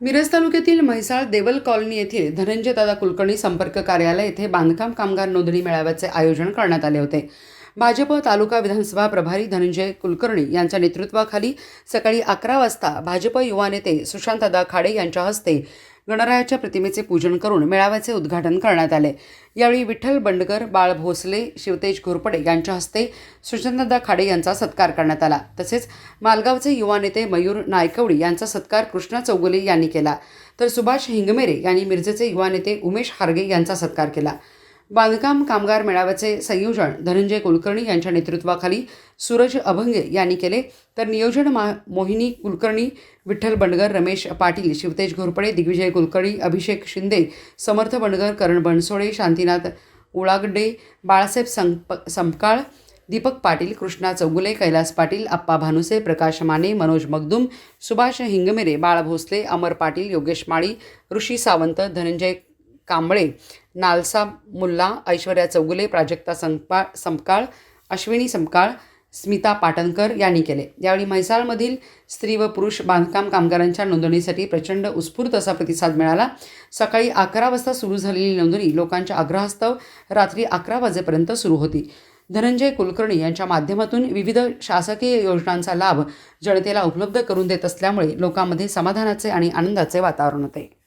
मिरज तालुक्यातील म्हैसाळ देवल कॉलनी येथील धनंजय दादा कुलकर्णी संपर्क कार्यालय येथे बांधकाम कामगार नोंदणी मेळाव्याचे आयोजन करण्यात आले होते. भाजप तालुका विधानसभा प्रभारी धनंजय कुलकर्णी यांच्या नेतृत्वाखाली सकाळी अकरा वाजता भाजप युवा नेते सुशांतदा खाडे यांच्या हस्ते गणरायाच्या प्रतिमेचे पूजन करून मेळाव्याचे उद्घाटन करण्यात आले. यावेळी विठ्ठल बंडकर बाळ भोसले शिवतेज घोरपडे यांच्या हस्ते सुचंददा खाडे यांचा सत्कार करण्यात आला. तसेच मालगावचे युवा नेते मयूर नायकवडी यांचा सत्कार कृष्णा चौगुले यांनी केला. तर सुभाष हिंगमेरे यांनी मिरजेचे युवा नेते उमेश हार्गे यांचा सत्कार केला. बांधकाम कामगार मेळाव्याचे संयोजन धनंजय कुलकर्णी यांच्या नेतृत्वाखाली सूरज अभंगे यांनी केले. तर नियोजन मा मोहिनी कुलकर्णी विठ्ठल बंडगर रमेश पाटील शिवतेज घोरपडे दिग्विजय कुलकर्णी अभिषेक शिंदे समर्थ बंडगर करण बनसोडे शांतीनाथ उळागडे बाळासाहेब संप संपकाळ दीपक पाटील कृष्णा चौगुले कैलास पाटील आप्पा भानुसे प्रकाश माने मनोज मगदुम सुभाष हिंगमेरे बाळ भोसले अमर पाटील योगेश माळी ऋषी सावंत धनंजय कांबळे नालसा मुल्ला ऐश्वर्या चौगुले प्राजक्ता संपा संपकाळ अश्विनी संपकाळ स्मिता पाटणकर यांनी केले. यावेळी म्हैसाळमधील स्त्री व पुरुष बांधकाम कामगारांच्या नोंदणीसाठी प्रचंड उत्स्फूर्त असा प्रतिसाद मिळाला. सकाळी अकरा वाजता सुरू झालेली नोंदणी लोकांच्या आग्रहास्तव रात्री अकरा वाजेपर्यंत सुरू होती. धनंजय कुलकर्णी यांच्या माध्यमातून विविध शासकीय योजनांचा लाभ जनतेला उपलब्ध करून देत असल्यामुळे लोकांमध्ये समाधानाचे आणि आनंदाचे वातावरण होते.